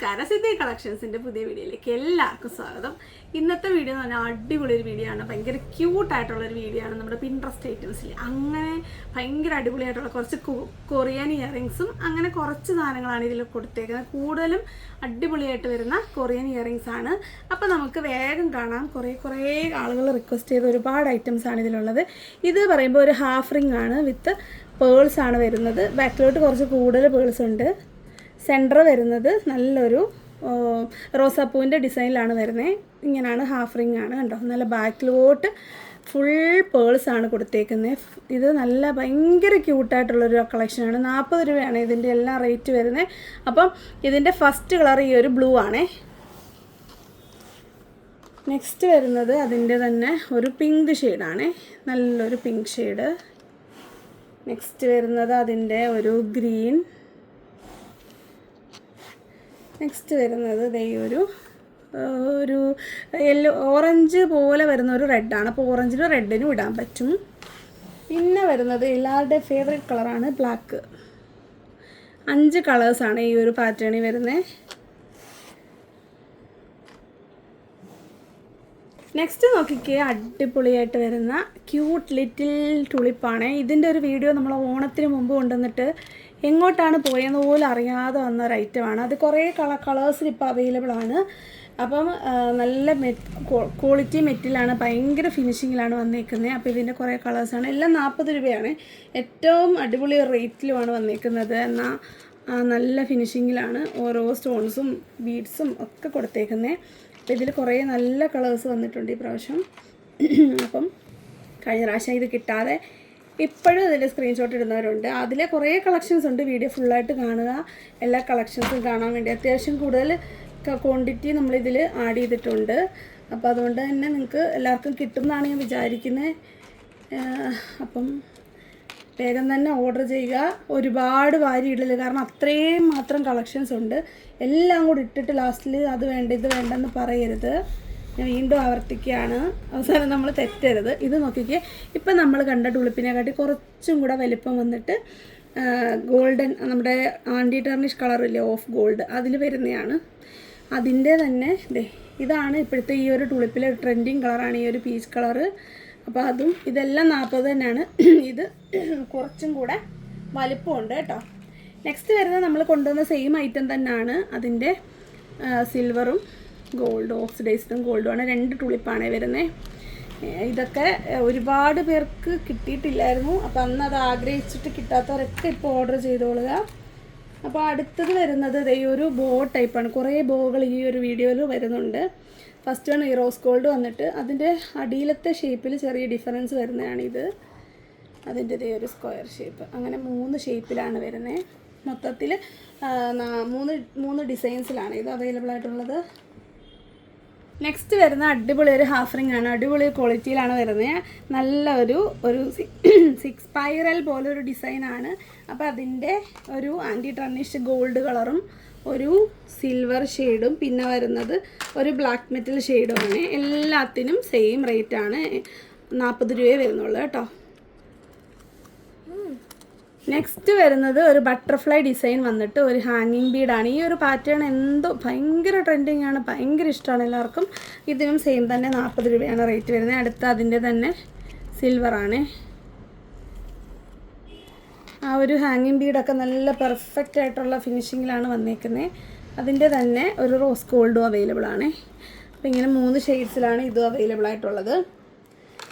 നമസ്കാരം. സിദ്ധി കളക്ഷൻസിന്റെ പുതിയ വീഡിയോയിലേക്ക് എല്ലാവർക്കും സ്വാഗതം. ഇന്നത്തെ വീഡിയോ എന്ന് പറഞ്ഞാൽ അടിപൊളി ഒരു വീഡിയോ ആണ്. ഭയങ്കര ക്യൂട്ട് ആയിട്ടുള്ള ഒരു വീഡിയോ ആണ് നമ്മുടെ പിൻട്രസ്റ്റ് ഐറ്റംസിൽ അങ്ങനെ ഭയങ്കര അടിപൊളിയായിട്ടുള്ള കുറച്ച് കൊറിയൻ ഇയറിങ്സും അങ്ങനെ കുറച്ച് സാധനങ്ങളാണ് ഇതിൽ കൊടുത്തേക്കുന്നത്. കൂടുതലും അടിപൊളിയായിട്ട് വരുന്ന കൊറിയൻ ഇയറിങ്സ് ആണ്. അപ്പോൾ നമുക്ക് വേഗം കാണാം. കുറേ കുറേ ആളുകൾ റിക്വസ്റ്റ് ചെയ്ത ഒരുപാട് ഐറ്റംസ് ആണ് ഇതിലുള്ളത്. ഇത് പറയുമ്പോൾ ഒരു ഹാഫ് റിംഗ് ആണ് വിത്ത് പേൾസ് ആണ് വരുന്നത്. ബാക്കിലോട്ട് കുറച്ച് കൂടുതൽ പേൾസ് ഉണ്ട്. സെന്റർ വരുന്നത് നല്ലൊരു റോസാപ്പൂവിന്റെ ഡിസൈനിലാണ് വരുന്നത് ഇങ്ങനെയാണ് ഹാഫ് റിംഗ് ആണ് കണ്ടോ? നല്ല ബാക്കിലോട്ട് ഫുൾ പേൾസ് ആണ് കൊടുത്തേക്കുന്നത് ഇത് നല്ല ഭയങ്കര ക്യൂട്ടായിട്ടുള്ളൊരു കളക്ഷനാണ് നാൽപ്പത് രൂപയാണ് ഇതിന്റെ എല്ലാം റേറ്റ് വരുന്നത് അപ്പം ഇതിന്റെ ഫസ്റ്റ് കളർ ഈ ഒരു ബ്ലൂ ആണേ. നെക്സ്റ്റ് വരുന്നത് അതിന്റെ തന്നെ ഒരു പിങ്ക് ഷെയ്ഡാണേ നല്ലൊരു പിങ്ക് ഷെയ്ഡ്. നെക്സ്റ്റ് വരുന്നത് അതിന്റെ ഒരു ഗ്രീൻ. നെക്സ്റ്റ് വരുന്നത് ദേ ഒരു ഒരു യെല്ലോ ഓറഞ്ച് പോലെ വരുന്ന ഒരു റെഡാണ് അപ്പോൾ ഓറഞ്ചിനും റെഡിനും ഇടാൻ പറ്റും. പിന്നെ വരുന്നത് എല്ലാവരുടെ ഫേവറേറ്റ് കളറാണ് ബ്ലാക്ക് അഞ്ച് കളേഴ്സാണ് ഈ ഒരു പാറ്റേണിൽ വരുന്നത് നെക്സ്റ്റ് നോക്കിക്കേ അടിപൊളിയായിട്ട് വരുന്ന ക്യൂട്ട് ലിറ്റിൽ ടുളിപ്പാണ് ഇതിന്റെ ഒരു വീഡിയോ നമ്മൾ ഓണത്തിന് മുമ്പ് കൊണ്ടുവന്നിട്ട് എങ്ങോട്ടാണ് പോയെന്ന് പോലും അറിയാതെ വന്ന ഒരു ഐറ്റമാണ് അത് കുറേ കള കളേഴ്സിൽ ഇപ്പോൾ അവൈലബിൾ ആണ്. അപ്പം നല്ല ക്വാളിറ്റി മെറ്റിലാണ് ഭയങ്കര ഫിനിഷിങ്ങിലാണ് വന്നേക്കുന്നത് അപ്പോൾ ഇതിന്റെ കുറേ കളേഴ്സാണ് എല്ലാം നാൽപ്പത് രൂപയാണ്. ഏറ്റവും അടിപൊളി റേറ്റിലുമാണ് വന്നേക്കുന്നത്. എന്നാൽ നല്ല ഫിനിഷിങ്ങിലാണ് ഓരോ സ്റ്റോൺസും ബീഡ്സും ഒക്കെ കൊടുത്തേക്കുന്നത് അപ്പോൾ ഇതിൽ കുറേ നല്ല കളേഴ്സ് വന്നിട്ടുണ്ട് ഈ പ്രാവശ്യം. അപ്പം കഴിഞ്ഞ പ്രാവശ്യം ഇത് കിട്ടാതെ ഇപ്പോഴും ഇതിന്റെ സ്ക്രീൻഷോട്ട് ഇടുന്നവരുണ്ട്. അതിലെ കുറേ കളക്ഷൻസ് ഉണ്ട് വീഡിയോ ഫുള്ളായിട്ട് കാണുക. എല്ലാ കളക്ഷൻസും കാണാൻ വേണ്ടി. അത്യാവശ്യം കൂടുതൽ ക്വാണ്ടിറ്റി നമ്മളിതിൽ ആഡ് ചെയ്തിട്ടുണ്ട്. അപ്പോൾ അതുകൊണ്ട് തന്നെ നിങ്ങൾക്ക് എല്ലാവർക്കും കിട്ടുമെന്നാണ് ഞാൻ വിചാരിക്കുന്നത് അപ്പം വേഗം തന്നെ ഓർഡർ ചെയ്യുക. ഒരുപാട് വാരി ഇടൽ. കാരണം അത്രയും മാത്രം കളക്ഷൻസ് ഉണ്ട്. എല്ലാം കൂടി ഇട്ടിട്ട് ലാസ്റ്റിൽ അത് വേണ്ട ഇത് വേണ്ടെന്ന് പറയരുത്. ഞാൻ വീണ്ടും ആവർത്തിക്കുകയാണ്. അവസാനം നമ്മൾ തെറ്റരുത്. ഇത് നോക്കിക്കേ ഇപ്പം നമ്മൾ കണ്ട ടുളിപ്പിനെക്കാട്ടി കുറച്ചും കൂടെ വലിപ്പം വന്നിട്ട് ഗോൾഡൻ നമ്മുടെ ആന്റി ടെർണിഷ് കളറില്ലേ ഓഫ് ഗോൾഡ് അതിൽ വരുന്നതാണ് അതിന്റെ തന്നെ ദേ ഇതാണ് ഇപ്പോഴത്തെ ഈ ഒരു ടുളിപ്പിലെ ട്രെൻഡിങ് കളറാണ് ഈ ഒരു പീച്ച് കളറ് അപ്പോൾ അതും ഇതെല്ലാം നാൽപ്പത് തന്നെയാണ്. ഇത് കുറച്ചും കൂടെ വലിപ്പമുണ്ട് കേട്ടോ. നെക്സ്റ്റ് വരുന്നത് നമ്മൾ കൊണ്ടുവന്ന സെയിം ഐറ്റം തന്നെയാണ് അതിന്റെ സിൽവറും ഗോൾഡ് ഓക്സിഡൈസ്ഡും ഗോൾഡുമാണ്. രണ്ട് ടുളിപ്പാണ് വരുന്നത് ഇതൊക്കെ ഒരുപാട് പേർക്ക് കിട്ടിയിട്ടില്ലായിരുന്നു. അപ്പോൾ അന്ന് അത് ആഗ്രഹിച്ചിട്ട് കിട്ടാത്തവരൊക്കെ ഇപ്പോൾ ഓർഡർ ചെയ്തോളുക. അപ്പോൾ അടുത്തത് വരുന്നത് ഈ ഒരു ബോ ടൈപ്പാണ് കുറേ ബോകൾ ഈ ഒരു വീഡിയോയിൽ വരുന്നുണ്ട്. ഫസ്റ്റ് വൺ ഈ റോസ് ഗോൾഡ് വന്നിട്ട് അതിന്റെ അടിയിലത്തെ ഷേപ്പിൽ ചെറിയ ഡിഫറൻസ് വരുന്നതാണ് ഇത് അതിന്റെ ഇതേ ഒരു സ്ക്വയർ ഷേപ്പ് അങ്ങനെ മൂന്ന് ഷേപ്പിലാണ് വരുന്നത് മൊത്തത്തിൽ മൂന്ന് മൂന്ന് ഡിസൈൻസിലാണ് ഇത് അവൈലബിൾ ആയിട്ടുള്ളത്. നെക്സ്റ്റ് വരുന്ന അടിപൊളി ഒരു ഹാഫ് റിംഗ് ആണ്. അടിപൊളി ക്വാളിറ്റിയിലാണ് വരുന്നത്. നല്ല ഒരു ഒരു സിക്സ് സ്പൈറൽ പോലെ ഒരു ഡിസൈനാണ് അപ്പോൾ അതിന്റെ ഒരു ആന്റി ടർണിഷ് ഗോൾഡ് കളറും ഒരു സിൽവർ ഷെയ്ഡും പിന്നെ വരുന്നത് ഒരു ബ്ലാക്ക് മെറ്റൽ ഷെയ്ഡുമാണ് എല്ലാത്തിനും സെയിം റേറ്റ് ആണ്. നാൽപ്പത് രൂപയെ വരുന്നുള്ളൂ കേട്ടോ. നെക്സ്റ്റ് വരുന്നത് ഒരു ബട്ടർഫ്ലൈ ഡിസൈൻ വന്നിട്ട് ഒരു ഹാങ്ങിങ് ബീഡാണ് ഈ ഒരു പാറ്റേൺ എന്തോ ഭയങ്കര ട്രെൻഡിങ് ആണ്. ഭയങ്കര ഇഷ്ടമാണ് എല്ലാവർക്കും. ഇതിനും സെയിം തന്നെ നാൽപ്പത് രൂപയാണ് റേറ്റ് വരുന്നത്. അടുത്ത അതിന്റെ തന്നെ സിൽവറാണ് ആ ഒരു ഹാങ്ങിങ് ബീഡൊക്കെ നല്ല പെർഫെക്റ്റ് ആയിട്ടുള്ള ഫിനിഷിങ്ങിലാണ് വന്നേക്കുന്നത് അതിന്റെ തന്നെ ഒരു റോസ് ഗോൾഡും അവൈലബിൾ ആണ്. അപ്പോൾ ഇങ്ങനെ മൂന്ന് ഷെയ്ഡ്സിലാണ് ഇതും അവൈലബിൾ ആയിട്ടുള്ളത്.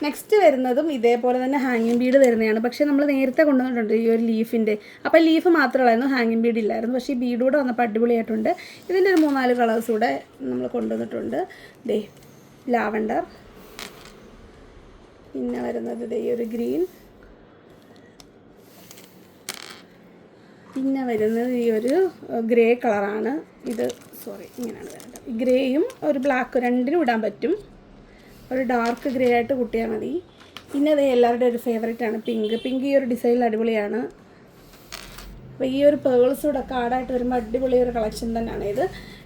നെക്സ്റ്റ് വരുന്നതും ഇതേപോലെ തന്നെ ഹാങ്ങിങ് ബീഡ് വരുന്നതാണ്. പക്ഷേ നമ്മൾ നേരത്തെ കൊണ്ടുവന്നിട്ടുണ്ട് ഈ ഒരു ലീഫിന്റെ അപ്പോൾ ലീഫ് മാത്രമായിരുന്നു ഹാങ്ങിങ് ബീഡ് ഇല്ലായിരുന്നു. പക്ഷേ ഈ ബീഡ് കൂടെ വന്നപ്പോൾ അടിപൊളിയായിട്ടുണ്ട്. ഇതിന്റെ ഒരു മൂന്നാൽ കളേഴ്സ് കൂടെ നമ്മൾ കൊണ്ടുവന്നിട്ടുണ്ട്. ദേ ലാവണ്ടർ പിന്നെ വരുന്നത് ദേ ഒരു ഗ്രീൻ പിന്നെ വരുന്നത് ഈ ഒരു ഗ്രേ കളറാണ് ഇത് സോറി ഇങ്ങനെയാണ് വരേണ്ടത്. ഗ്രേയും ഒരു ബ്ലാക്ക് രണ്ടിനും ഇടാൻ പറ്റും. ഒരു ഡാർക്ക് ഗ്രേ ആയിട്ട് കുട്ടിയാൽ മതി. പിന്നെ അത് എല്ലാവരുടെയും ഒരു ഫേവറേറ്റ് ആണ് പിങ്ക് പിങ്ക് ഈ ഒരു ഡിസൈനിൽ അടിപൊളിയാണ്. അപ്പോൾ ഈ ഒരു പേൾസ് കൂടെ കാർഡായിട്ട് വരുമ്പോൾ അടിപൊളി ഒരു കളക്ഷൻ തന്നെയാണ്. ഇത്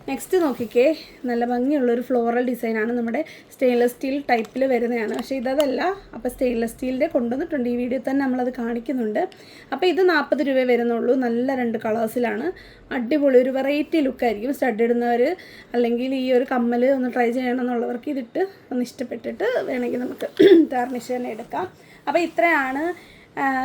നെക്സ്റ്റ് നോക്കിക്കേ. നല്ല ഭംഗിയുള്ളൊരു ഫ്ലോറൽ ഡിസൈനാണ് നമ്മുടെ സ്റ്റെയിൻലെസ് സ്റ്റീൽ ടൈപ്പിൽ വരുന്നതാണ്. പക്ഷേ ഇതല്ല അപ്പോൾ സ്റ്റെയിൻലെസ് സ്റ്റീലിന്റെ കൊണ്ടുവന്നിട്ടുണ്ട്. ഈ വീഡിയോ തന്നെ നമ്മളത് കാണിക്കുന്നുണ്ട്. അപ്പോൾ ഇത് നാൽപ്പത് രൂപ വരുന്നുള്ളൂ. നല്ല രണ്ട് കളേഴ്സിലാണ് അടിപൊളി ഒരു വെറൈറ്റി ലുക്കായിരിക്കും സ്റ്റഡ് ഇടുന്നവർ അല്ലെങ്കിൽ ഈ ഒരു കമ്മൽ ഒന്ന് ട്രൈ ചെയ്യണം എന്നുള്ളവർക്ക് ഇതിട്ട് ഒന്ന് ഇഷ്ടപ്പെട്ടിട്ട് വേണമെങ്കിൽ നമുക്ക് ടാർണിഷ് തന്നെ എടുക്കാം. അപ്പോൾ ഇത്രയാണ്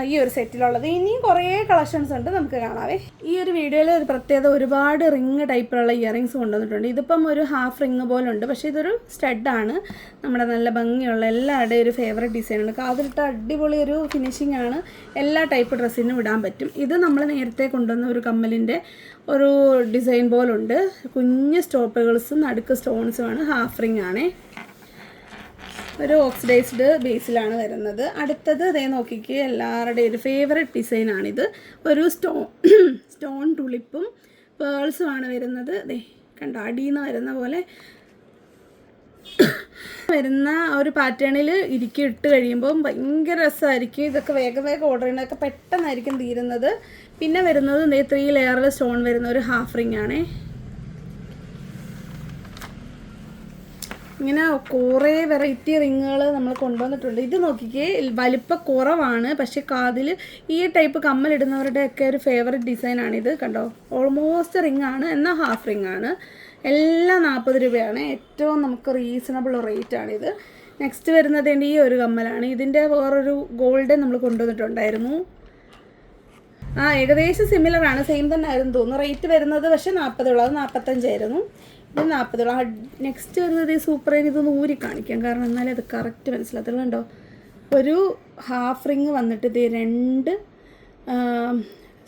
ഈ ഒരു സെറ്റിലുള്ളത്. ഇനിയും കുറേ കളക്ഷൻസ് ഉണ്ട് നമുക്ക് കാണാവേ. ഈ ഒരു വീഡിയോയിൽ ഒരു പ്രത്യേകത ഒരുപാട് റിങ് ടൈപ്പിലുള്ള ഇയറിങ്സ് കൊണ്ടുവന്നിട്ടുണ്ട്. ഇതിപ്പം ഒരു ഹാഫ് റിങ് പോലെ ഉണ്ട് പക്ഷേ ഇതൊരു സ്റ്റഡാണ്. നമ്മുടെ നല്ല ഭംഗിയുള്ള എല്ലാവരുടെയും ഒരു ഫേവറേറ്റ് ഡിസൈനാണ് കാതിലിട്ട അടിപൊളി ഒരു ഫിനിഷിംഗ് ആണ്. എല്ലാ ടൈപ്പ് ഡ്രസ്സിനും ഇടാൻ പറ്റും. ഇത് നമ്മൾ നേരത്തെ കൊണ്ടുവന്ന ഒരു കമ്മലിന്റെ ഒരു ഡിസൈൻ പോലുണ്ട്. കുഞ്ഞ് സ്റ്റോപ്പുകൾസും നടുക്ക് സ്റ്റോൺസുമാണ് ഹാഫ് റിങ് ആണേ. ഒരു ഓക്സിഡൈസ്ഡ് ബേസിലാണ് വരുന്നത്. അടുത്തത് ഇതേ നോക്കിക്ക് എല്ലാവരുടെയും ഒരു ഫേവററ്റ് ഡിസൈനാണിത് ഒരു സ്റ്റോൺ സ്റ്റോൺ തുളിപ്പും പേൾസും ആണ് വരുന്നത്. ദേ കണ്ടോ അടിയെന്ന് വരുന്ന പോലെ വരുന്ന ഒരു പാറ്റേണിൽ ഇരിക്കി ഇട്ട് കഴിയുമ്പോൾ ഭയങ്കര രസമായിരിക്കും ഇതൊക്കെ വേഗം വേഗം ഓർഡർ ചെയ്യുന്നതൊക്കെ പെട്ടെന്നായിരിക്കും തീരുന്നത്. പിന്നെ വരുന്നത് ത്രീ ലെയറിൽ സ്റ്റോൺ വരുന്ന ഒരു ഹാഫ് റിംഗ് ആണേ. ഇങ്ങനെ കുറേ വെറൈറ്റി റിങ്ങുകൾ നമ്മൾ കൊണ്ടുവന്നിട്ടുണ്ട്. ഇത് നോക്കിക്കേ വലിപ്പം കുറവാണ് പക്ഷേ കാതിൽ ഈ ടൈപ്പ് കമ്മലിടുന്നവരുടെയൊക്കെ ഒരു ഫേവററ്റ് ഡിസൈനാണിത് കണ്ടോ? ഓൾമോസ്റ്റ് റിംഗ് ആണ്. എന്നാൽ ഹാഫ് റിംഗ് ആണ്. എല്ലാം നാൽപ്പത് രൂപയാണ്. ഏറ്റവും നമുക്ക് റീസണബിൾ റേറ്റ് ആണിത് നെക്സ്റ്റ് വരുന്നത് ഈ ഒരു കമ്മലാണ്. ഇതിന്റെ വേറൊരു ഗോൾഡൻ നമ്മൾ കൊണ്ടുവന്നിട്ടുണ്ടായിരുന്നു. ആ ഏകദേശം സിമിലർ ആണ്. സെയിം തന്നെ ആയിരുന്നു തോന്നുന്നു. റേറ്റ് വരുന്നത് പക്ഷേ നാൽപ്പതുള്ളൂ അത് നാൽപ്പത്തഞ്ചായിരുന്നു ഇത് നാൽപ്പതോളം നെക്സ്റ്റ് വരുന്നത് സൂപ്പർ ഇതൊന്ന് ഊരി കാണിക്കാം. കാരണം എന്നാലേ അത് കറക്റ്റ് മനസ്സിലാത്തുള്ളൂ കണ്ടോ? ഒരു ഹാഫ് റിങ് വന്നിട്ട് ഇത് രണ്ട്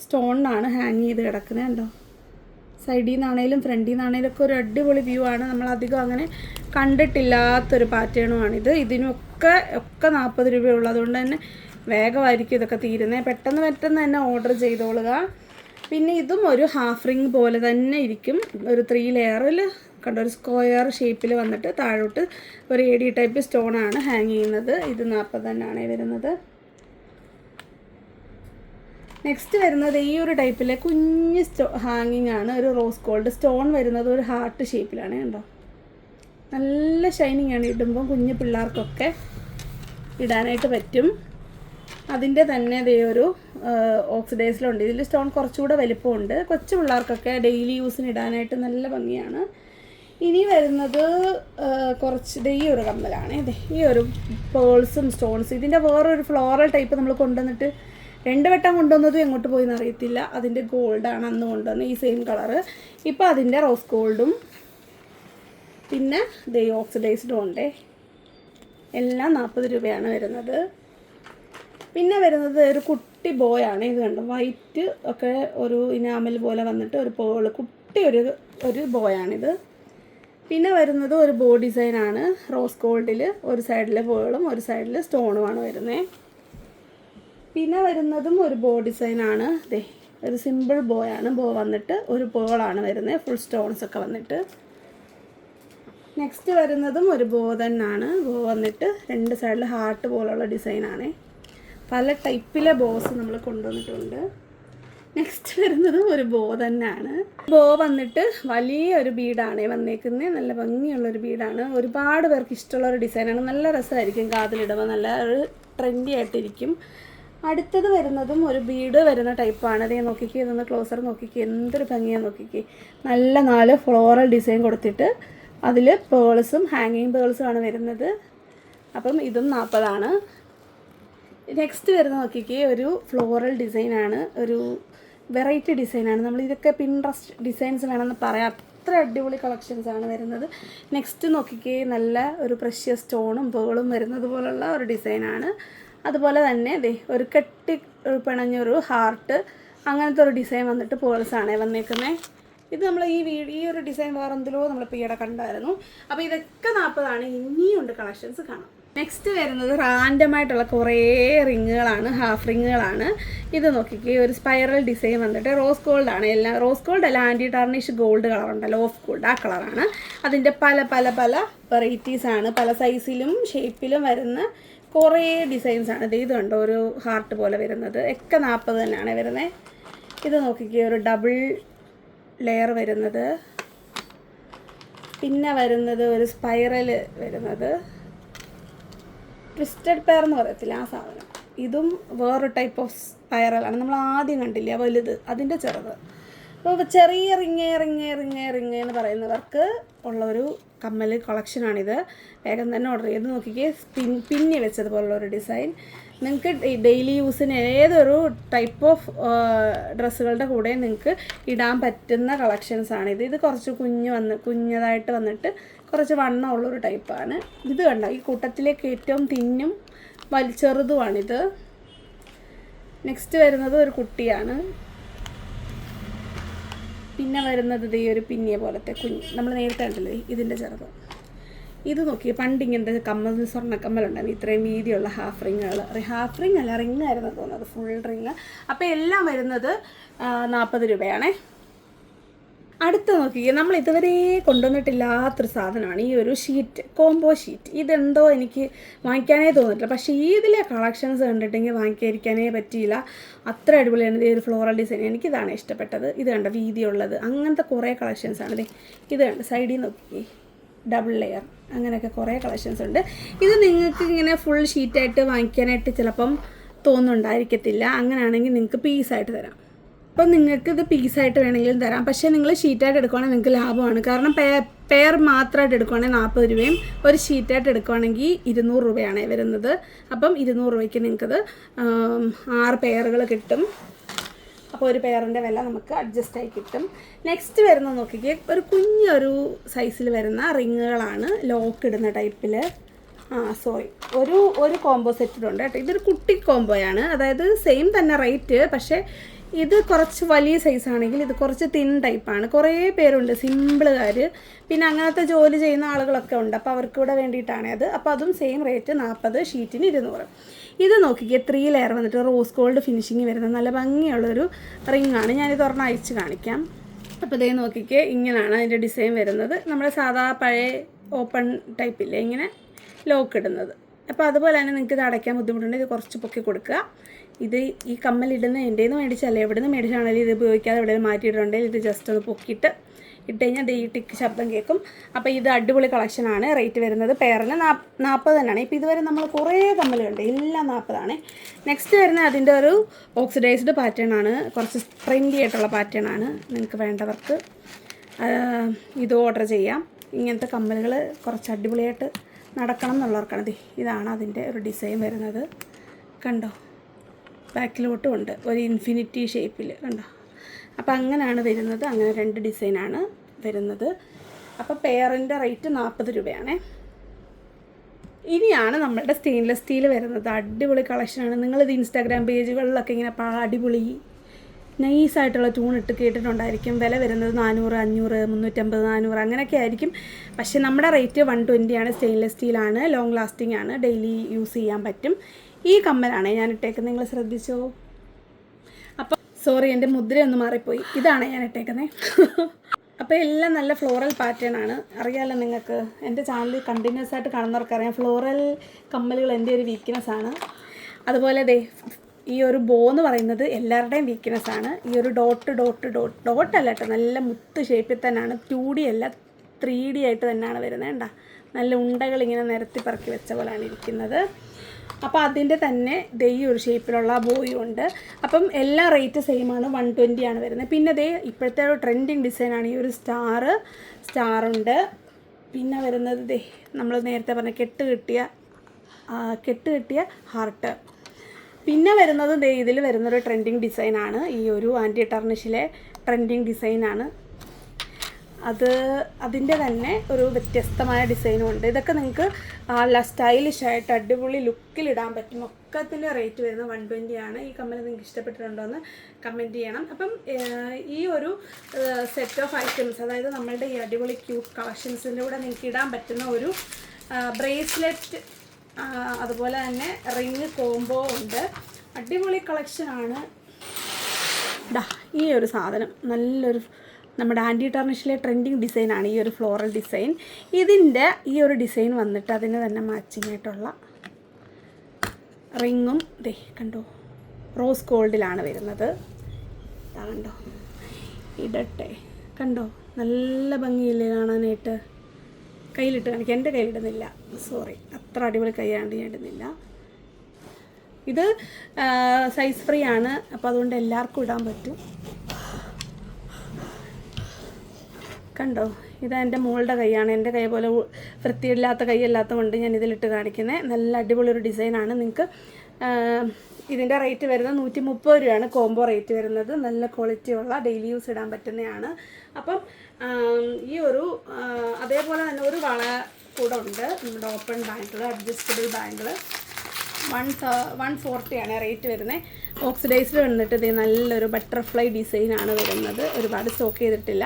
സ്റ്റോണിനാണ് ഹാങ് ചെയ്ത് കിടക്കുന്നത് കണ്ടോ? സൈഡിൽ നിന്നാണേലും ഫ്രണ്ടിൽ നിന്നാണേലും ഒക്കെ ഒരു അടിപൊളി വ്യൂ ആണ്. നമ്മൾ അധികം അങ്ങനെ കണ്ടിട്ടില്ലാത്തൊരു പാറ്റേണുമാണിത് ഇതിനൊക്കെ ഒക്കെ നാൽപ്പത് രൂപയുള്ളതുകൊണ്ട് തന്നെ വേഗമായിരിക്കും ഇതൊക്കെ തീരുന്നത്. പെട്ടെന്ന് പെട്ടെന്ന് തന്നെ ഓർഡർ ചെയ്തോളുക. പിന്നെ ഇതും ഒരു ഹാഫ് റിങ് പോലെ തന്നെ ഇരിക്കും. ഒരു ത്രീ ലെയറിൽ കണ്ട ഒരു സ്ക്വയർ ഷേപ്പിൽ വന്നിട്ട് താഴോട്ട് ഒരു എ ഡി ടൈപ്പ് സ്റ്റോണാണ് ഹാങ് ചെയ്യുന്നത്. ഇത് നാൽപ്പത് തന്നെയാണ് വരുന്നത്. നെക്സ്റ്റ് വരുന്നത് ഈ ഒരു ടൈപ്പിലെ കുഞ്ഞ് സ്റ്റോ ഹാങ്ങിങ് ആണ്. ഒരു റോസ് ഗോൾഡ് സ്റ്റോൺ വരുന്നത് ഒരു ഹാർട്ട് ഷേപ്പിലാണ് കണ്ടോ. നല്ല ഷൈനിങ് ആണ് ഇടുമ്പോൾ കുഞ്ഞു പിള്ളേർക്കൊക്കെ ഇടാനായിട്ട് പറ്റും. അതിന്റെ തന്നെ ഇതേ ഒരു ഓക്സിഡൈസിലുണ്ട് ഇതിൽ സ്റ്റോൺ കുറച്ചുകൂടെ വലിപ്പമുണ്ട്. കൊച്ചു പിള്ളേർക്കൊക്കെ ഡെയിലി യൂസിന് ഇടാനായിട്ട് നല്ല ഭംഗിയാണ്. ഇനി വരുന്നത് കുറച്ച് ദേ ഈ ഒരു കമ്മലാണ്. ദേ ഈ ഒരു പേൾസും സ്റ്റോൺസും ഇതിന്റെ വേറൊരു ഫ്ലോറൽ ടൈപ്പ് നമ്മൾ കൊണ്ടുവന്നിട്ട് രണ്ട് വട്ടം കൊണ്ടുവന്നതും എങ്ങോട്ട് പോയി എന്നറിയത്തില്ല അതിന്റെ ഗോൾഡാണ് അന്ന് കൊണ്ടുവന്നത് ഈ സെയിം കളറ് ഇപ്പോൾ അതിന്റെ റോസ് ഗോൾഡും പിന്നെ ദേ ഓക്സിഡൈസ്ഡും ഉണ്ടേ എല്ലാം നാൽപ്പത് രൂപയാണ് വരുന്നത്. പിന്നെ വരുന്നത് ഒരു കുട്ടി ബോയാണ് ഇത് കണ്ടോ? വൈറ്റ് ഒക്കെ ഒരു ഇനാമൽ പോലെ വന്നിട്ട് ഒരു പോൾ കുട്ടി ഒരു ഒരു ബോയാണിത് പിന്നെ വരുന്നത് ഒരു ബോ ഡിസൈനാണ് റോസ് ഗോൾഡിൽ ഒരു സൈഡിൽ പോളും ഒരു സൈഡിൽ സ്റ്റോണുമാണ് വരുന്നത് പിന്നെ വരുന്നതും ഒരു ബോ ഡിസൈനാണ് ദേ ഒരു സിമ്പിൾ ബോയാണ് ബോ വന്നിട്ട് ഒരു പോളാണ് വരുന്നത് ഫുൾ സ്റ്റോൺസ് ഒക്കെ വന്നിട്ട്. നെക്സ്റ്റ് വരുന്നതും ഒരു ബോ തന്നെയാണ് ബോ വന്നിട്ട് രണ്ട് സൈഡിൽ ഹാർട്ട് പോലുള്ള ഡിസൈനാണ് പല ടൈപ്പിലെ ബോസ് നമ്മൾ കൊണ്ടുവന്നിട്ടുണ്ട്. നെക്സ്റ്റ് വരുന്നത് ഒരു ബോ തന്നെയാണ്. ബോ വന്നിട്ട് വലിയൊരു ബീഡാണ് വന്നേക്കുന്നത് നല്ല ഭംഗിയുള്ളൊരു ബീഡാണ്. ഒരുപാട് പേർക്ക് ഇഷ്ടമുള്ള ഒരു ഡിസൈനാണ്. നല്ല രസമായിരിക്കും കാതിലിടുമ്പോൾ നല്ല ഒരു ട്രെൻഡി ആയിട്ടിരിക്കും. അടുത്തത് വരുന്നതും ഒരു ബീഡ് വരുന്ന ടൈപ്പാണ്. അതേ നോക്കിക്കേ ഇതൊന്ന് ക്ലോസർ നോക്കിക്കേ. എന്തൊരു ഭംഗിയാണ് നോക്കിക്കേ. നല്ല നാല് ഫ്ലോറൽ ഡിസൈൻ കൊടുത്തിട്ട് അതിൽ പേൾസും ഹാങ്ങിങ് പേൾസും ആണ് വരുന്നത്. അപ്പം ഇതും നാൽപ്പതാണ് നെക്സ്റ്റ് വരുന്ന നോക്കിക്കേ ഒരു ഫ്ലോറൽ ഡിസൈനാണ് ഒരു വെറൈറ്റി ഡിസൈനാണ് നമ്മൾ ഇതൊക്കെ പിൻട്രസ്റ്റ് ഡിസൈൻസ് വേണമെന്ന് പറയാം. അത്ര അടിപൊളി കളക്ഷൻസ് ആണ് വരുന്നത്. നെക്സ്റ്റ് നോക്കിക്കേ നല്ല ഒരു പ്രഷ്യസ് സ്റ്റോണും പേളും വരുന്നത് പോലുള്ള ഒരു ഡിസൈനാണ് അതുപോലെ തന്നെ ദേ ഒരു കെട്ടി പിണഞ്ഞൊരു ഹാർട്ട് അങ്ങനത്തെ ഒരു ഡിസൈൻ വന്നിട്ട് പേൾസാണ് വന്നേക്കുന്നത് ഇത് നമ്മൾ ഈ വീഡിയോ ഈ ഒരു ഡിസൈൻ വേറെ എന്തിലോ നമ്മൾ ഈയിടെ കണ്ടായിരുന്നു. അപ്പോൾ ഇതൊക്കെ നാൽപ്പതാണ് ഇനിയുണ്ട് കളക്ഷൻസ് കാണാം. നെക്സ്റ്റ് വരുന്നത് റാൻഡമായിട്ടുള്ള കുറേ റിങ്ങുകളാണ് ഹാഫ് റിങ്ങുകളാണ് ഇത് നോക്കിക്കേ ഒരു സ്പൈറൽ ഡിസൈൻ വന്നിട്ട് റോസ് ഗോൾഡ് ആണ്. എല്ലാം റോസ് ഗോൾഡ് അല്ല ആന്റി ടാർണിഷ് ഗോൾഡ് കളർ ഉണ്ടല്ലോ ഓഫ് ഗോൾഡ് ആ കളറാണ് അതിന്റെ പല പല പല വെറൈറ്റീസ് ആണ്. പല സൈസിലും ഷേപ്പിലും വരുന്ന കുറേ ഡിസൈൻസ് ആണ്. ഇത് ഇത് കണ്ടോ ഒരു ഹാർട്ട് പോലെ വരുന്നത്. ഒക്കെ നാൽപ്പത് തന്നെയാണ് വരുന്നത് ഇത് നോക്കിക്കേ ഒരു ഡബിൾ ലെയർ വരുന്നത്. പിന്നെ വരുന്നത് ഒരു സ്പൈറൽ വരുന്നത്. ട്വിസ്റ്റഡ് പെയർ എന്ന് പറയത്തില്ല ആ സാധനം. ഇതും വേറൊരു ടൈപ്പ് ഓഫ് സ്പൈറലാണ് നമ്മൾ ആദ്യം കണ്ടില്ല വലുത് അതിന്റെ ചെറുത്. അപ്പോൾ ചെറിയ റിങ് റിങ് റിങ് റിങ് എന്ന് പറയുന്നവർക്ക് ഉള്ളൊരു കമ്മൽ കളക്ഷനാണിത്. വേഗം തന്നെ ഓർഡർ ചെയ്ത് നോക്കിക്കേ. പിൻ പിന്നി വെച്ചതുപോലുള്ള ഒരു ഡിസൈൻ നിങ്ങൾക്ക് ഡെയിലി യൂസിന് ഏതൊരു ടൈപ്പ് ഓഫ് ഡ്രസ്സുകളുടെ കൂടെ നിങ്ങൾക്ക് ഇടാൻ പറ്റുന്ന കളക്ഷൻസാണിത് ഇത് കുറച്ച് കുഞ്ഞ് വന്ന് കുഞ്ഞതായിട്ട് വന്നിട്ട് കുറച്ച് വണ്ണമുള്ളൊരു ടൈപ്പാണ്. ഇത് കണ്ട ഈ കൂട്ടത്തിലേക്ക് ഏറ്റവും തിന്നും വലിച്ചെറുതുമാണിത് നെക്സ്റ്റ് വരുന്നത് ഒരു കുട്ടിയാണ്. പിന്നെ വരുന്നത് ഈ ഒരു പിന്നിയ പോലത്തെ കുഞ്ഞ്. നമ്മൾ നേരത്തെ കണ്ടല്ലേ ഇതിന്റെ ചെറുത്. ഇത് നോക്കി പണ്ട് ഇങ്ങനത്തെ കമ്മൽ സ്വർണക്കമ്മലുണ്ടായിരുന്നു ഇത്രയും വീതിയുള്ള ഹാഫ് റിങ്ങുകൾ ഹാഫ് റിങ് അല്ല റിങ് ആയിരുന്നു തോന്നുന്നത് ഫുൾ റിങ് അപ്പോൾ എല്ലാം വരുന്നത് നാൽപ്പത് രൂപയാണേ. അടുത്ത് നോക്കിക്കുക നമ്മൾ ഇതുവരെ കൊണ്ടുവന്നിട്ടില്ലാത്തൊരു സാധനമാണ്. ഈ ഒരു ഷീറ്റ് കോംബോ ഷീറ്റ് ഇതെന്തോ എനിക്ക് വാങ്ങിക്കാനേ തോന്നിട്ടില്ല പക്ഷേ ഇതിലെ കളക്ഷൻസ് കണ്ടിട്ടെങ്കിൽ വാങ്ങിക്കാതിരിക്കാനേ പറ്റിയില്ല. അത്ര അടിപൊളിയാണ്. ഈ ഒരു ഫ്ലോറൽ ഡിസൈൻ എനിക്കിതാണ് ഇഷ്ടപ്പെട്ടത്. ഇത് കണ്ട വീതിയുള്ളത്. അങ്ങനത്തെ കുറേ കളക്ഷൻസ് ആണ്. അല്ലേ ഇത് കണ്ട് സൈഡിൽ നോക്കി ഡബിൾ ലെയർ അങ്ങനെയൊക്കെ കുറേ കളക്ഷൻസ് ഉണ്ട്. ഇത് നിങ്ങൾക്ക് ഇങ്ങനെ ഫുൾ ഷീറ്റായിട്ട് വാങ്ങിക്കാനായിട്ട് ചിലപ്പം തോന്നുന്നുണ്ടായിരിക്കത്തില്ല. അങ്ങനെയാണെങ്കിൽ നിങ്ങൾക്ക് പീസായിട്ട് തരാം. അപ്പം നിങ്ങൾക്ക് ഇത് പീസായിട്ട് വേണമെങ്കിലും തരാം. പക്ഷേ നിങ്ങൾ ഷീറ്റായിട്ട് എടുക്കുവാണെങ്കിൽ നിങ്ങൾക്ക് ലാഭമാണ്. കാരണം പേ പെയർ മാത്രമായിട്ട് എടുക്കുവാണെങ്കിൽ നാൽപ്പത് രൂപയും ഒരു ഷീറ്റായിട്ട് എടുക്കുവാണെങ്കിൽ ഇരുന്നൂറ് രൂപയാണ് വരുന്നത്. അപ്പം ഇരുന്നൂറ് രൂപയ്ക്ക് നിങ്ങൾക്കത് ആറ് പെയറുകൾ കിട്ടും. അപ്പോൾ ഒരു പെയറിന്റെ വില നമുക്ക് അഡ്ജസ്റ്റ് ആയി കിട്ടും. നെക്സ്റ്റ് വരുന്ന നോക്കിക്കേ ഒരു കുഞ്ഞൊരു സൈസിൽ വരുന്ന റിങ്ങുകളാണ് ലോക്ക് ഇടുന്ന ടൈപ്പിൽ ആ സോറി ഒരു ഒരു കോംബോ സെറ്റിലുണ്ട് കേട്ടോ. ഇതൊരു കുട്ടി കോംബോയാണ് അതായത് സെയിം തന്നെ റേറ്റ് പക്ഷേ ഇത് കുറച്ച് വലിയ സൈസ് ആണെങ്കിൽ ഇത് കുറച്ച് തിൻ ടൈപ്പാണ് കുറേ പേരുണ്ട് സിമ്പിളുകാർ പിന്നെ അങ്ങനത്തെ ജോലി ചെയ്യുന്ന ആളുകളൊക്കെ ഉണ്ട്. അപ്പോൾ അവർക്ക് ഇവിടെ വേണ്ടിയിട്ടാണ് അത്. അപ്പോൾ അതും സെയിം റേറ്റ് നാൽപ്പത് ഷീറ്റിന് ഇരുന്നൂറ്. ഇത് നോക്കിക്കേ ത്രീ ലെയർ വന്നിട്ട് റോസ് ഗോൾഡ് ഫിനിഷിങ് വരുന്ന നല്ല ഭംഗിയുള്ളൊരു റിംഗ് ആണ്. ഞാനിത് ഒരെണ്ണം അയച്ച് കാണിക്കാം. അപ്പോൾ ഇതേ നോക്കിക്കേ ഇങ്ങനെയാണ് അതിന്റെ ഡിസൈൻ വരുന്നത്. നമ്മുടെ സാധാ പഴയ ഓപ്പൺ ടൈപ്പില്ലേ ഇങ്ങനെ ലോക്ക് ഇടുന്നത്. അപ്പോൾ അതുപോലെ തന്നെ നിങ്ങൾക്ക് ഇത് അടയ്ക്കാൻ ബുദ്ധിമുട്ടുണ്ടെങ്കിൽ ഇത് കുറച്ച് പൊക്കി കൊടുക്കുക. ഇത് ഈ കമ്മൽ ഇടുന്ന എന്റെ നിന്ന് മേടിച്ചല്ല? എവിടെ നിന്ന് മേടിച്ചാണെങ്കിലും ഇത് ഉപയോഗിക്കാതെ എവിടെയും മാറ്റിയിട്ടുണ്ടെങ്കിൽ ഇത് ജസ്റ്റ് ഒന്ന് പൊക്കിയിട്ട് ഇട്ട് കഴിഞ്ഞാൽ ഈ ടിക്ക് ശബ്ദം കേൾക്കും അപ്പോൾ ഇത് അടിപൊളി കളക്ഷനാണ് റേറ്റ് വരുന്നത് പെയറിന് നാൽപ്പത് തന്നെയാണ്. ഇപ്പോൾ ഇതുവരെ നമ്മൾ കുറേ കമ്മലുണ്ട് എല്ലാം നാൽപ്പതാണ് നെക്സ്റ്റ് വരുന്നത് അതിന്റെ ഒരു ഓക്സിഡൈസ്ഡ് പാറ്റേൺ ആണ്. കുറച്ച് ട്രെൻഡി ആയിട്ടുള്ള പാറ്റേൺ ആണ്. നിങ്ങൾക്ക് വേണ്ടവർക്ക് ഇത് ഓർഡർ ചെയ്യാം. ഇങ്ങനത്തെ കമ്മലുകൾ കുറച്ച് അടിപൊളിയായിട്ട് നടക്കണം എന്നുള്ളവർക്കാണ്. ഇതാണ് അതിന്റെ ഒരു ഡിസൈൻ വരുന്നത്. കണ്ടോ? ബാക്കിലോട്ടും ഉണ്ട് ഒരു ഇൻഫിനിറ്റി ഷേപ്പിൽ കണ്ടോ? അപ്പോൾ അങ്ങനെയാണ് വരുന്നത്. അങ്ങനെ രണ്ട് ഡിസൈനാണ് വരുന്നത്. അപ്പോൾ പെയറിന്റെ റേറ്റ് നാൽപ്പത് രൂപയാണേ. ഇനിയാണ് നമ്മളുടെ സ്റ്റെയിൻലെസ് സ്റ്റീൽ വരുന്നത്. അടിപൊളി കളക്ഷനാണ് നിങ്ങളിത് ഇൻസ്റ്റാഗ്രാം പേജുകളിലൊക്കെ ഇങ്ങനെ അടിപൊളി നൈസായിട്ടുള്ള ട്യൂൺ ഇട്ട് കേട്ടിട്ടുണ്ടായിരിക്കും. വില വരുന്നത് നാനൂറ് അഞ്ഞൂറ് മുന്നൂറ്റമ്പത് നാനൂറ് അങ്ങനെയൊക്കെ ആയിരിക്കും. പക്ഷേ നമ്മുടെ റേറ്റ് വൺ ട്വന്റിയാണ് സ്റ്റെയിൻലെസ് സ്റ്റീലാണ് ലോങ് ലാസ്റ്റിംഗ് ആണ്. ഡെയിലി യൂസ് ചെയ്യാൻ പറ്റും. ഈ കമ്മലാണ് ഞാൻ ഇട്ടേക്കുന്നത് നിങ്ങൾ ശ്രദ്ധിച്ചോ അപ്പോൾ സോറി എന്റെ മുദ്രയൊന്ന് മാറിപ്പോയി. ഇതാണ് ഞാൻ ഇട്ടേക്കുന്നത് അപ്പോൾ എല്ലാം നല്ല ഫ്ലോറൽ പാറ്റേൺ ആണ്. അറിയാമല്ലോ നിങ്ങൾക്ക്? എന്റെ ചാനൽ കണ്ടിന്യൂസ് ആയിട്ട് കാണുന്നവർക്കറിയാം ഫ്ലോറൽ കമ്മലുകൾ എന്റെ ഒരു വീക്ക്നെസ് ആണ്. അതുപോലെ ദേ ഈ ഒരു ബോ എന്ന് പറയുന്നത് എല്ലാവരുടെയും വീക്ക്നെസ് ആണ്. ഈ ഒരു ഡോട്ട് ഡോട്ട് ഡോട്ട് ഡോട്ട് അല്ല കേട്ടോ നല്ല മുത്ത് ഷേപ്പിൽ തന്നെയാണ്. ടു ഡി അല്ല ത്രീ ഡി ആയിട്ട് തന്നെയാണ് വരുന്നത് കേട്ടോ നല്ല ഉണ്ടകൾ ഇങ്ങനെ നിരത്തി പറക്കി വെച്ച പോലെയാണ് ഇരിക്കുന്നത്. അപ്പോൾ അതിന്റെ തന്നെ ദൈ ഒരു ഷേപ്പിലുള്ള ബോയും ഉണ്ട്. അപ്പം എല്ലാ റേറ്റ് സെയിം ആണ് വൺ ട്വന്റി ആണ് വരുന്നത്. പിന്നെ ദേ ഇപ്പോഴത്തെ ഒരു ട്രെൻഡിങ് ഡിസൈനാണ് ഈ ഒരു സ്റ്റാർ സ്റ്റാർ ഉണ്ട്. പിന്നെ വരുന്നത് ദേ നമ്മൾ നേരത്തെ പറഞ്ഞ കെട്ട് കിട്ടിയ കെട്ട് കിട്ടിയ ഹാർട്ട് പിന്നെ വരുന്നത് ദേ ഇതിൽ വരുന്നൊരു ട്രെൻഡിങ് ഡിസൈനാണ് ഈ ഒരു ആന്റി ടർണിഷിലെ ട്രെൻഡിങ് ഡിസൈനാണ് അത് അതിന്റെ തന്നെ ഒരു വ്യത്യസ്തമായ ഡിസൈനും ഉണ്ട് ഇതൊക്കെ നിങ്ങൾക്ക് നല്ല സ്റ്റൈലിഷ് ആയിട്ട് അടിപൊളി ലുക്കിൽ ഇടാൻ പറ്റും. ഒക്കത്തിന്റെ റേറ്റ് വരുന്ന വൺ ട്വന്റി ആണ്. ഈ കമ്മൽ നിങ്ങൾക്ക് ഇഷ്ടപ്പെട്ടിട്ടുണ്ടോ എന്ന് കമന്റ് ചെയ്യണം. അപ്പം ഈ ഒരു സെറ്റ് ഓഫ് ഐറ്റംസ് അതായത് നമ്മളുടെ ഈ അടിപൊളി ക്യൂട്ട് കളക്ഷൻസിന്റെ കൂടെ നിങ്ങൾക്ക് ഇടാൻ പറ്റുന്ന ഒരു ബ്രേസ്ലെറ്റ് അതുപോലെ തന്നെ റിങ് കോംബോ ഉണ്ട്. അടിപൊളി കളക്ഷനാണ് ഈ ഒരു സാധനം. നല്ലൊരു നമ്മുടെ ആന്റി ടർണിഷിലെ ട്രെൻഡിങ് ഡിസൈനാണ് ഈ ഒരു ഫ്ലോറൽ ഡിസൈൻ ഇതിന്റെ ഈ ഒരു ഡിസൈൻ വന്നിട്ട് അതിന് തന്നെ മാച്ചിങ് ആയിട്ടുള്ള റിങ്ങും ദേ കണ്ടോ റോസ് ഗോൾഡിലാണ് വരുന്നത്. കണ്ടോ ഇടട്ടെ. കണ്ടോ നല്ല ഭംഗിയില്ലേ കാണാനായിട്ട്. കയ്യിലിട്ട് കാണിക്കുക എന്റെ കയ്യിലിടുന്നില്ല. സോറി അത്ര അടിപൊളി കൈയാണ്ട് ഞാൻ ഇടുന്നില്ല. ഇത് സൈസ് ഫ്രീ ആണ്. അപ്പോൾ അതുകൊണ്ട് എല്ലാവർക്കും ഇടാൻ പറ്റും. കണ്ടോ? ഇത് എന്റെ മോളുടെ കൈയാണ്. എന്റെ കൈ പോലെ വൃത്തിയില്ലാത്ത കൈയല്ലാത്ത കൊണ്ട് ഞാൻ ഇതിലിട്ട് കാണിക്കുന്നത് നല്ല അടിപൊളി ഒരു ഡിസൈനാണ്. നിങ്ങൾക്ക് ഇതിന്റെ റേറ്റ് വരുന്നത് നൂറ്റി മുപ്പത് രൂപയാണ്. കോംബോ റേറ്റ് വരുന്നത്. നല്ല ക്വാളിറ്റി ഉള്ള ഡെയിലി യൂസ് ഇടാൻ പറ്റുന്നതാണ്. അപ്പം ഈ ഒരു അതേപോലെ തന്നെ ഒരു വള കൂടെ ഉണ്ട്. നമ്മുടെ open bangle adjustable bangle one one ഫോർട്ടിയാണ് rate വരുന്നത് ഓക്സിഡൈസ്ഡ് വന്നിട്ട് ഇത് നല്ലൊരു ബട്ടർഫ്ലൈ ഡിസൈനാണ് വരുന്നത്. ഒരുപാട് സ്റ്റോക്ക് ചെയ്തിട്ടില്ല.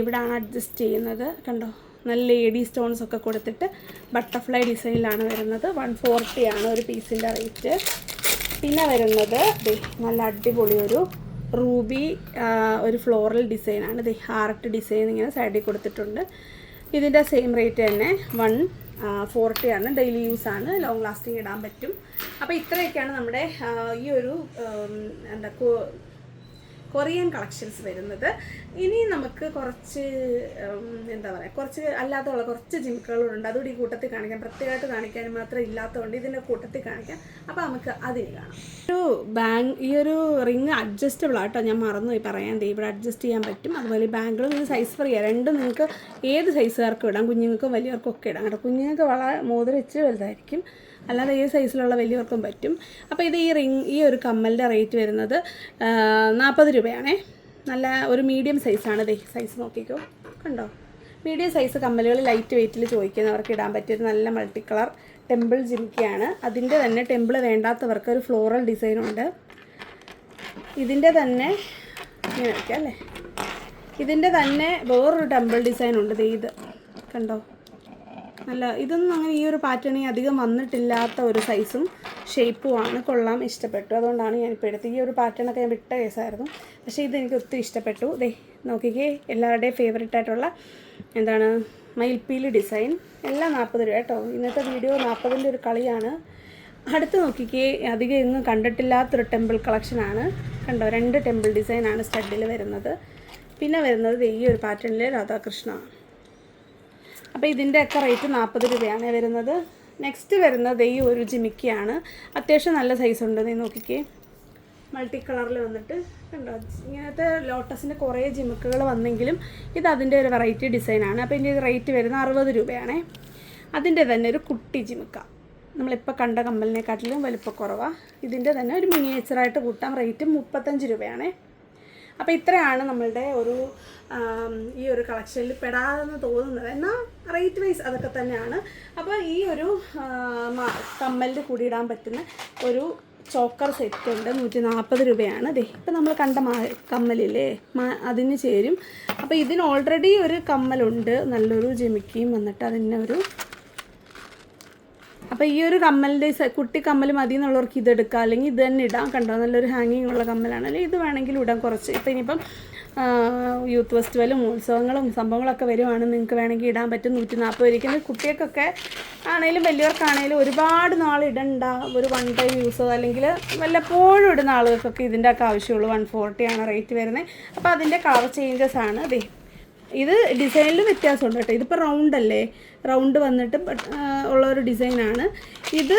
ഇവിടാണ് അഡ്ജസ്റ്റ് ചെയ്യുന്നത്. കണ്ടോ? നല്ല എ ഡി സ്റ്റോൺസ് ഒക്കെ കൊടുത്തിട്ട് ബട്ടർഫ്ലൈ ഡിസൈനിലാണ് വരുന്നത്. വൺ ഫോർട്ടിയാണ് ഒരു പീസിന്റെ റേറ്റ് പിന്നെ വരുന്നത് നല്ല അടിപൊളി ഒരു റൂബി ഒരു ഫ്ലോറൽ ഡിസൈനാണ് ദേ ഹാർട്ട് ഡിസൈൻ ഇങ്ങനെ സൈഡിൽ കൊടുത്തിട്ടുണ്ട്. ഇതിന്റെ സെയിം റേറ്റ് തന്നെ വൺ ഫോർട്ടി ആണ്. ഡെയിലി യൂസ് ആണ്. ലോങ് ലാസ്റ്റിംഗ് ഇടാൻ പറ്റും. അപ്പോൾ ഇത്രയൊക്കെയാണ് നമ്മുടെ ഈ ഒരു എന്താ കൊറിയൻ കളക്ഷൻസ് വരുന്നത്. ഇനി നമുക്ക് കുറച്ച് എന്താ പറയുക കുറച്ച് അല്ലാത്തുള്ള കുറച്ച് ജിമിക്കുകളുണ്ട് അതുകൂടി കൂട്ടത്തിൽ കാണിക്കാം. പ്രത്യേകമായിട്ട് കാണിക്കാൻ മാത്രം ഇല്ലാത്തതുകൊണ്ട് ഇതിന്റെ കൂട്ടത്തിൽ കാണിക്കാം. അപ്പോൾ നമുക്ക് അതിന് കാണാം. ഒരു ബാങ്ക് ഈ ഒരു റിങ് അഡ്ജസ്റ്റബിൾ ആട്ടോ. ഞാൻ മറന്നുപോയി പറയാൻ. ഇവിടെ അഡ്ജസ്റ്റ് ചെയ്യാൻ പറ്റും. അതുപോലെ ബാങ്കിളും ഇത് സൈസ് ഫ്രീ രണ്ടും നിങ്ങൾക്ക് ഏത് സൈസുകാർക്കും ഇടാം. കുഞ്ഞുങ്ങൾക്കും വലിയവർക്കും ഒക്കെ ഇടാം. കേട്ടോ കുഞ്ഞുങ്ങൾക്ക് വളരെ മോതിരം വലുതായിരിക്കും. അല്ലാതെ ഈ സൈസിലുള്ള വലിയവർക്കും പറ്റും. അപ്പോൾ ഇത് ഈ റിങ് ഈ ഒരു കമ്മലിന്റെ റേറ്റ് വരുന്നത് നാൽപ്പത് രൂപയാണേ. നല്ല ഒരു മീഡിയം സൈസാണ് ദേ സൈസ് നോക്കിക്കോ. കണ്ടോ? മീഡിയം സൈസ് കമ്മലുകൾ ലൈറ്റ് വെയിറ്റിൽ ചോദിക്കുന്നവർക്ക് ഇടാൻ പറ്റിയ ഒരു നല്ല മൾട്ടി കളർ ടെമ്പിൾ ജിമിക്കയാണ്. അതിന്റെ തന്നെ ടെമ്പിൾ വേണ്ടാത്തവർക്ക് ഒരു ഫ്ലോറൽ ഡിസൈൻ ഉണ്ട്. ഇതിന്റെ തന്നെ ഇങ്ങനെ വയ്ക്കാം അല്ലേ? ഇതിന്റെ തന്നെ വേറൊരു ടെമ്പിൾ ഡിസൈൻ ഉണ്ട് ഇത്. കണ്ടോ? നല്ല ഇതൊന്നും അങ്ങനെ ഈ ഒരു പാറ്റേണിൽ അധികം വന്നിട്ടില്ലാത്ത ഒരു സൈസും ഷേപ്പുമാണ് കൊള്ളാം ഇഷ്ടപ്പെട്ടു. അതുകൊണ്ടാണ് ഞാനിപ്പോൾ എടുത്തത്. ഈ ഒരു പാറ്റേണൊക്കെ ഞാൻ വിട്ട കേസായിരുന്നു. പക്ഷേ ഇത് എനിക്ക് ഒത്തിരി ഇഷ്ടപ്പെട്ടു. ദേ നോക്കിക്കേ എല്ലാവരുടെയും ഫേവറേറ്റ് ആയിട്ടുള്ള എന്താണ് മയിൽപ്പീലി ഡിസൈൻ എല്ലാം നാൽപ്പത് രൂപ കേട്ടോ. ഇന്നത്തെ വീഡിയോ നാൽപ്പതിന്റെ ഒരു കളിയാണ്. അടുത്ത് നോക്കിക്കേ അധികം എങ്ങും കണ്ടിട്ടില്ലാത്തൊരു ടെമ്പിൾ കളക്ഷനാണ് കണ്ടോ രണ്ട് ടെമ്പിൾ ഡിസൈനാണ് സ്റ്റഡിൽ വരുന്നത്. പിന്നെ വരുന്നത് ഈ ഒരു പാറ്റേണിലെ രാധാകൃഷ്ണ. അപ്പോൾ ഇതിന്റെയൊക്കെ റേറ്റ് നാൽപ്പത് രൂപയാണ് വരുന്നത്. നെക്സ്റ്റ് വരുന്നത് ഈ ഒരു ജിമിക്കിയാണ്. അത്യാവശ്യം നല്ല സൈസ് ഉണ്ട്. നീ നോക്കിക്കേ. മൾട്ടി കളറിൽ വന്നിട്ട് കണ്ടോ? ഇങ്ങനത്തെ ലോട്ടസിന്റെ കുറേ ജിമിക്കുകൾ വന്നെങ്കിലും ഇത് അതിന്റെ ഒരു വെറൈറ്റി ഡിസൈനാണ് അപ്പോൾ ഇതിന്റെ റേറ്റ് വരുന്നത് അറുപത് രൂപയാണേ. അതിന്റെ തന്നെ ഒരു കുട്ടി ജിമിക്ക. നമ്മളിപ്പോൾ കണ്ട കമ്പലിനെക്കാട്ടിലും വലിപ്പക്കുറവാണ് ഇതിന്റെ തന്നെ ഒരു മിനിയേച്ചറായിട്ട് കൂട്ടാം റേറ്റ് മുപ്പത്തഞ്ച് രൂപയാണേ. അപ്പോൾ ഇത്രയാണ് നമ്മളുടെ ഒരു ഈ ഒരു കളക്ഷനിൽ പെടാതെന്ന് തോന്നുന്നത്. എന്നാൽ റേറ്റ് വൈസ് അതൊക്കെ തന്നെയാണ്. അപ്പോൾ ഈ ഒരു കമ്മലിന്റെ കൂടി ഇടാൻ പറ്റുന്ന ഒരു ചോക്കർ സെറ്റ് ഉണ്ട്. നൂറ്റി നാൽപ്പത് രൂപയാണ്. അതെ ഇപ്പം നമ്മൾ കണ്ട മാ കമ്മലില്ലേ? മാ അതിന് ചേരും. അപ്പോൾ ഇതിന് ഓൾറെഡി ഒരു കമ്മലുണ്ട്. നല്ലൊരു ജിമിക്കിയും വന്നിട്ട് അതിന്റെ ഒരു അപ്പോൾ ഈ ഒരു കമ്മലിന്റെ കുട്ടി കമ്മൽ മതി എന്നുള്ളവർക്ക് ഇത് എടുക്കാം. അല്ലെങ്കിൽ ഇത് തന്നെ ഇടാം കണ്ടോ? നല്ലൊരു ഹാങ്ങിങ് ഉള്ള കമ്മലാണ്. അല്ലെങ്കിൽ ഇത് വേണമെങ്കിൽ ഇടാം കുറച്ച്. ഇപ്പം ഇനിയിപ്പം യൂത്ത് ഫെസ്റ്റിവലും ഉത്സവങ്ങളും സംഭവങ്ങളൊക്കെ വരുവാണ്. നിങ്ങൾക്ക് വേണമെങ്കിൽ ഇടാൻ പറ്റും. നൂറ്റി നാൽപ്പത് ഇരിക്കുന്നത് കുട്ടികൾക്കൊക്കെ ആണെങ്കിലും വലിയവർക്കാണെങ്കിലും ഒരുപാട് നാൾ ഇടണ്ട. ഒരു വൺ ടൈം യൂസ് അല്ലെങ്കിൽ വല്ലപ്പോഴും ഇടുന്ന ആളുകൾക്കൊക്കെ ഇതിന്റെ ഒക്കെ ആവശ്യമുള്ളൂ വൺ ഫോർട്ടിയാണ് റേറ്റ് വരുന്നത്. അപ്പോൾ അതിന്റെ കളർ ചേഞ്ചസ് ആണ്. ദേ ഇത് ഡിസൈനിൽ വ്യത്യാസമുണ്ട് കേട്ടോ. ഇതിപ്പോൾ റൗണ്ട് അല്ലേ? റൗണ്ട് വന്നിട്ട് ഉള്ള ഒരു ഡിസൈനാണ് ഇത്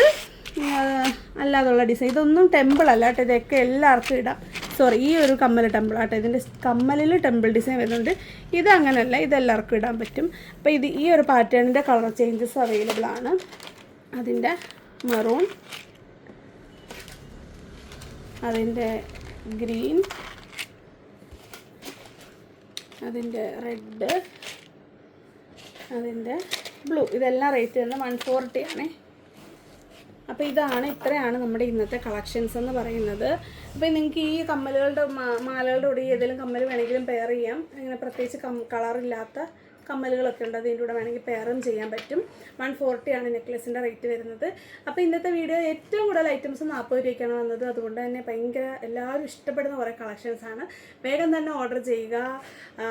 അല്ലാതുള്ള ഡിസൈൻ ഇതൊന്നും ടെമ്പിൾ അല്ല കേട്ടോ. ഇതൊക്കെ എല്ലാവർക്കും ഇടാം. സോറി ഈ ഒരു കമ്മൽ ടെമ്പിൾ ആട്ടോ. ഇതിന്റെ കമ്മലിൽ ടെമ്പിൾ ഡിസൈൻ വരുന്നുണ്ട്. ഇത് അങ്ങനെയല്ല ഇതെല്ലാവർക്കും ഇടാൻ പറ്റും. അപ്പോൾ ഇത് ഈ ഒരു പാറ്റേണിന്റെ കളർ ചേഞ്ചസ് അവൈലബിൾ ആണ്. അതിന്റെ മെറൂൺ അതിന്റെ ഗ്രീൻ അതിന്റെ റെഡ് അതിന്റെ ബ്ലൂ. ഇതെല്ലാം റേറ്റ് വരുന്നത് വൺ ഫോർട്ടി അപ്പോൾ ഇതാണ് ഇത്രയാണ് നമ്മുടെ ഇന്നത്തെ കളക്ഷൻസ് എന്ന് പറയുന്നത്. അപ്പോൾ നിങ്ങൾക്ക് ഈ കമ്മലുകളുടെ മാലകളുടെ കൂടെ ഏതെങ്കിലും കമ്മൽ വേണമെങ്കിലും പെയർ ചെയ്യാം. ഇങ്ങനെ പ്രത്യേകിച്ച് കളറില്ലാത്ത കമ്മലുകളൊക്കെ ഉണ്ട്. അതിന്റെ കൂടെ വേണമെങ്കിൽ പെയറും ചെയ്യാൻ പറ്റും. വൺ ഫോർട്ടിയാണ് നെക്ലസിന്റെ റേറ്റ് വരുന്നത്. അപ്പോൾ ഇന്നത്തെ വീഡിയോ ഏറ്റവും കൂടുതൽ ഐറ്റംസ് നാൽപ്പത് രൂപയ്ക്കാണ് വന്നത്. അതുകൊണ്ട് തന്നെ ഭയങ്കര എല്ലാവരും ഇഷ്ടപ്പെടുന്ന കുറേ കളക്ഷൻസാണ് വേഗം തന്നെ ഓർഡർ ചെയ്യുക.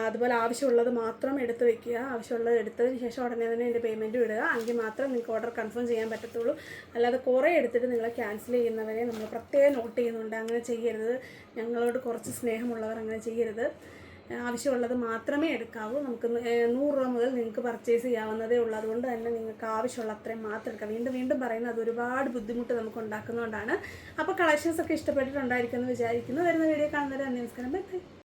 അതുപോലെ ആവശ്യമുള്ളത് മാത്രം എടുത്ത് വെക്കുക. ആവശ്യമുള്ളത് എടുത്തതിന് ശേഷം ഉടനെ തന്നെ എന്റെ പേയ്മെന്റ് വിടുക എങ്കിൽ മാത്രം നിങ്ങൾക്ക് ഓർഡർ കൺഫേം ചെയ്യാൻ പറ്റത്തുള്ളൂ. അല്ലാതെ കുറേ എടുത്തിട്ട് നിങ്ങൾ ക്യാൻസൽ ചെയ്യുന്നവരെ നമ്മൾ പ്രത്യേകം നോട്ട് ചെയ്യുന്നുണ്ട്. അങ്ങനെ ചെയ്യരുത്. ഞങ്ങളോട് കുറച്ച് സ്നേഹമുള്ളവർ അങ്ങനെ ചെയ്യരുത്. ആവശ്യമുള്ളത് മാത്രമേ എടുക്കാവൂ. നമുക്ക് നൂറ് രൂപ മുതൽ നിങ്ങൾക്ക് പർച്ചേസ് ചെയ്യാവുന്നതേ ഉള്ളൂ. അതുകൊണ്ട് തന്നെ നിങ്ങൾക്ക് ആവശ്യമുള്ള അത്രയും മാത്രം എടുക്കാം. വീണ്ടും വീണ്ടും പറയുന്നത് ഒരുപാട് ബുദ്ധിമുട്ട് നമുക്ക് ഉണ്ടാക്കുന്നതുകൊണ്ടാണ് അപ്പോൾ കളക്ഷൻസ് ഒക്കെ ഇഷ്ടപ്പെട്ടിട്ടുണ്ടായിരിക്കുമെന്ന് വിചാരിക്കുന്നു. വരുന്ന വീഡിയോ കാണുന്നവരെ നമസ്കാരം. ബൈ.